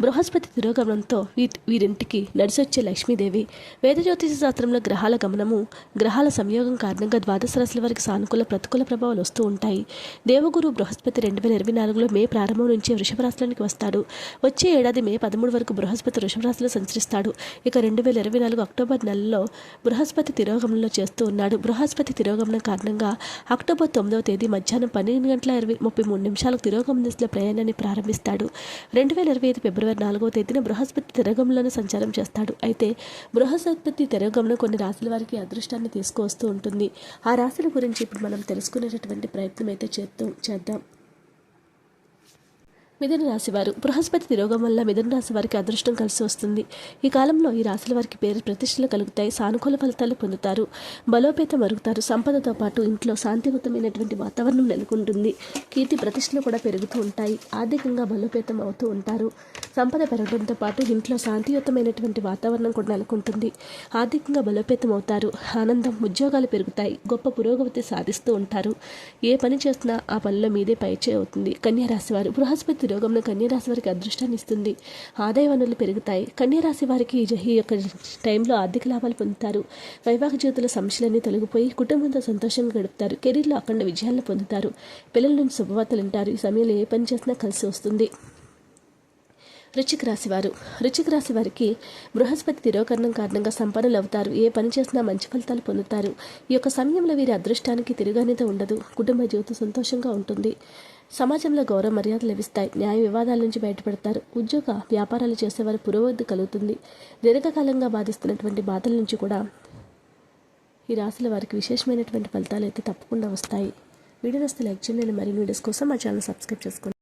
Brihaspati తిరోగమనంతో వీ వీరింటికి నడిచొచ్చే లక్ష్మీదేవి వేద జ్యోతిష శాస్త్రంలో గ్రహాల గమనము గ్రహాల సంయోగం కారణంగా ద్వాదశ రాశుల వారికి సానుకూల ప్రతికూల ప్రభావాలు వస్తూ ఉంటాయి. దేవగురు బృహస్పతి రెండు వేల ఇరవై నాలుగులో మే ప్రారంభం నుంచి వృషభ రాశులకి వస్తాడు. వచ్చే ఏడాది మే పదమూడు వరకు బృహస్పతి వృషభ రాశిలో సంచరిస్తాడు. ఇక రెండు వేల ఇరవై నాలుగు అక్టోబర్ నెలలో బృహస్పతి తిరోగమనంలో చేస్తూ ఉన్నాడు. బృహస్పతి తిరోగమనం కారణంగా అక్టోబర్ తొమ్మిదవ తేదీ మధ్యాహ్నం పన్నెండు గంటల ఇరవై ముప్పై మూడు నిమిషాలకు తిరోగమన దిశలో ప్రయాణాన్ని ప్రారంభిస్తాడు. రెండు వేల ఇరవై ఐదు ఫిబ్రవరి నాలుగవ తేదీన బృహస్పతి తిరగంలోనే సంచారం చేస్తాడు. అయితే బృహస్పతి తిరగంలో కొన్ని రాశుల వారికి అదృష్టాన్ని తీసుకువస్తూ ఉంటుంది. ఆ రాశుల గురించి ఇప్పుడు మనం తెలుసుకునేటటువంటి ప్రయత్నం అయితే చేస్తూ చేద్దాం. మిథున రాశి వారు బృహస్పతి తిరోగం వల్ల మిథున రాశి వారికి అదృష్టం కలిసి వస్తుంది. ఈ కాలంలో ఈ రాశుల వారికి పేరు ప్రతిష్టలు కలుగుతాయి సానుకూల ఫలితాలు పొందుతారు బలోపేతం మరుగుతారు సంపదతో పాటు ఇంట్లో శాంతియుతమైనటువంటి వాతావరణం నెలకొంటుంది కీర్తి ప్రతిష్టలు కూడా పెరుగుతూ ఉంటాయి ఆర్థికంగా బలోపేతం అవుతూ ఉంటారు. సంపద పెరగడంతో పాటు ఇంట్లో శాంతియుతమైనటువంటి వాతావరణం కూడా నెలకొంటుంది. ఆర్థికంగా బలోపేతం అవుతారు ఆనందం ఉద్యోగాలు పెరుగుతాయి. గొప్ప పురోగతి సాధిస్తూ ఉంటారు. ఏ పని చేసినా ఆ పనిలో మీదే పైచే అవుతుంది. కన్యారాశి వారు బృహస్పతి రోగంలో కన్యారాశి వారికి అదృష్టాన్ని ఇస్తుంది. ఆదాయ వనరులు పెరుగుతాయి. కన్యారాశి వారికి ఈ యొక్క టైంలో ఆర్థిక లాభాలు పొందుతారు. వైవాహిక జీవితంలో సమస్యలన్నీ తొలగిపోయి కుటుంబంతో సంతోషంగా గడుపుతారు. కెరీర్లో అఖండ విజయాలను పొందుతారు. పిల్లల నుంచి శుభవార్తలు వింటారు. ఈ సమయంలో ఏ పని చేసినా కలిసి వస్తుంది. వృశ్చిక రాశి వారు రాశి వారికి బృహస్పతి తిరోకరణం కారణంగా సంపన్నులు అవుతారు ఏ పని చేసినా మంచి ఫలితాలు పొందుతారు. ఈ యొక్క సమయంలో వీరి అదృష్టానికి తిరుగనేది ఉండదు. కుటుంబ జీవితం సంతోషంగా ఉంటుంది. సమాజంలో గౌరవ మర్యాదలు లభిస్తాయి. న్యాయ వివాదాల నుంచి బయటపడతారు. ఉద్యోగ వ్యాపారాలు చేసేవారు పురోగతి కలుగుతుంది. దీర్ఘకాలంగా బాధిస్తున్నటువంటి బాధల నుంచి కూడా ఈ రాశుల వారికి విశేషమైనటువంటి ఫలితాలు అయితే తప్పకుండా వస్తాయి. వీడియో వస్తే లైక్ చేయండి. మరిన్ని వీడియోస్ కోసం మా ఛానల్ సబ్స్క్రైబ్ చేసుకోండి.